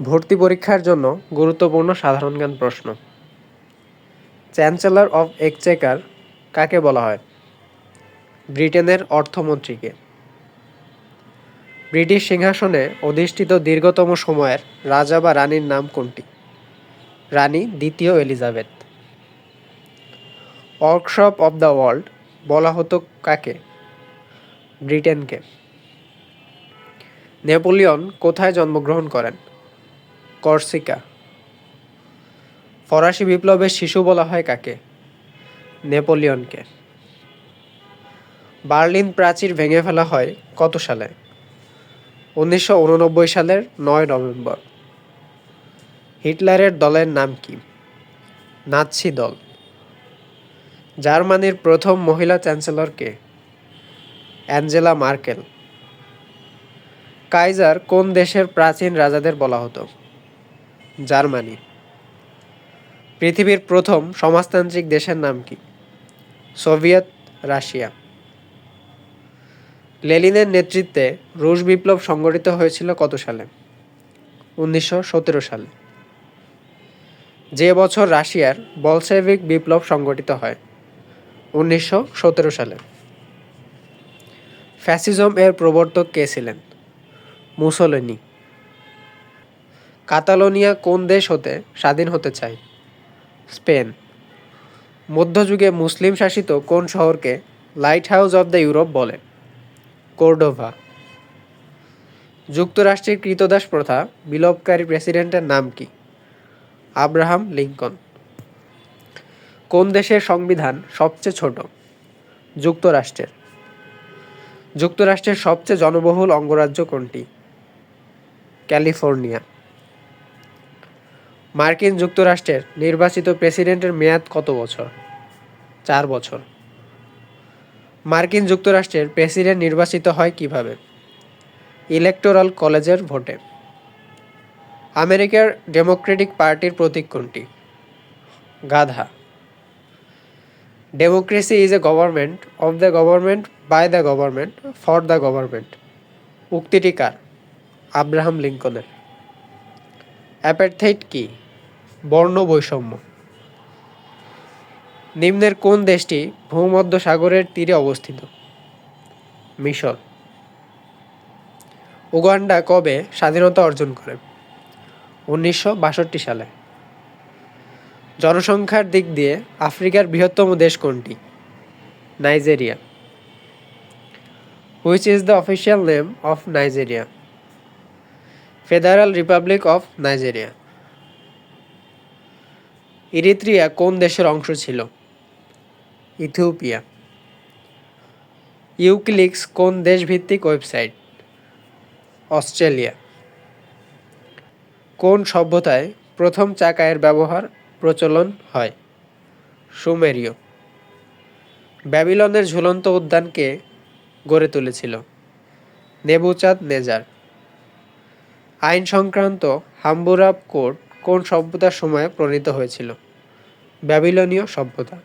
ভর্তি পরীক্ষার জন্য গুরুত্বপূর্ণ সাধারণ জ্ঞান প্রশ্ন। চ্যান্সেলর অফ এক্সচেকার কাকে বলা হয়? ব্রিটেনের অর্থমন্ত্রীকে। ব্রিটিশ সিংহাসনে অধিষ্ঠিত দীর্ঘতম সময়ের রাজা বা রানীর নাম কোনটি? রানী দ্বিতীয় Elizabeth. Workshop of the world বলা হতো কাকে? ব্রিটেনকে। নেপোলিয়ন কোথায় জন্মগ্রহণ করেন? কর্সিকা। ফরাসি বিপ্লবের শিশু বলা হয় কাকে? নেপোলিয়নকে। বার্লিন প্রাচীর ভেঙে ফেলা হয় কত সালে? উনিশশো উননব্বই সালের নয় নভেম্বর। হিটলারের দলের নাম কি? নাৎসি দল। জার্মানির প্রথম মহিলা চ্যান্সেলরকে অ্যাঞ্জেলা মার্কেল। কাইজার কোন দেশের প্রাচীন রাজাদের বলা হতো? জার্মানি। পৃথিবীর প্রথম সমাজতান্ত্রিক দেশের নাম কি? Soviet Russia. লেনিনের নেতৃত্বে রুশ বিপ্লব সংগঠিত হয়েছিল কত সালে? উনিশশো সতেরো সালে। যে বছর রাশিয়ার বলসেভিক বিপ্লব সংগঠিত হয়, উনিশশো সতেরো সালে। ফ্যাসিজম এর প্রবর্তক কে ছিলেন? মুসোলিনি। কাতালোনিয়া কোন দেশ হতে স্বাধীন হতে চায়? স্পেন। মধ্যযুগে মুসলিম শাসিত কোন শহরকে lighthouse of the Europe বলে? কোর্ডোভা। যুক্তরাষ্ট্রের কৃতদাস প্রথা বিলোপকারী প্রেসিডেন্টের নাম কি? Abraham Lincoln. কোন দেশের সংবিধান সবচেয়ে ছোট? যুক্তরাষ্ট্রের। যুক্তরাষ্ট্রের সবচেয়ে জনবহুল অঙ্গরাজ্য কোনটি? ক্যালিফোর্নিয়া। মার্কিন যুক্তরাষ্ট্রের নির্বাচিত প্রেসিডেন্টের মেয়াদ কত বছর? চার বছর। মার্কিন যুক্তরাষ্ট্রের প্রেসিডেন্ট নির্বাচিত হয় কীভাবে? ইলেকটোরাল কলেজের ভোটে। আমেরিকার ডেমোক্রেটিক পার্টির প্রতীক কোনটি? গাধা। Democracy is a government of the government by the government for the government. উক্তিটি কার? আব্রাহাম লিঙ্কনের। অ্যাপারথাইট কি? বর্ণ বৈষম্য নিম্নের কোন দেশটি ভূমধ্য সাগরের তীরে অবস্থিত? মিশর। উগান্ডা কবে স্বাধীনতা অর্জন করে? উনিশশো বাষট্টি সালে। জনসংখ্যার দিক দিয়ে আফ্রিকার বৃহত্তম দেশ কোনটি? Nigeria. Which is the official name of Nigeria federal republic of Nigeria Eritrea কোন দেশের অংশ ছিল? ইথিওপিয়া। ইউক্লিক্স কোন দেশভিত্তিক ওয়েবসাইট? অস্ট্রেলিয়া। কোন সভ্যতায় প্রথম চাকায়ের ব্যবহার, প্রচলন হয়? সুমেরীয়। ব্যাবিলনের ঝুলন্ত উদ্যানকে গড়ে তুলেছিল নেবুচাঁদ নেজার। আইন সংক্রান্ত হাম্বুরাব কোড কোন সভ্যতার সময়ে প্রণীত হয়েছিল? ব্যাবিলনীয় সভ্যতা।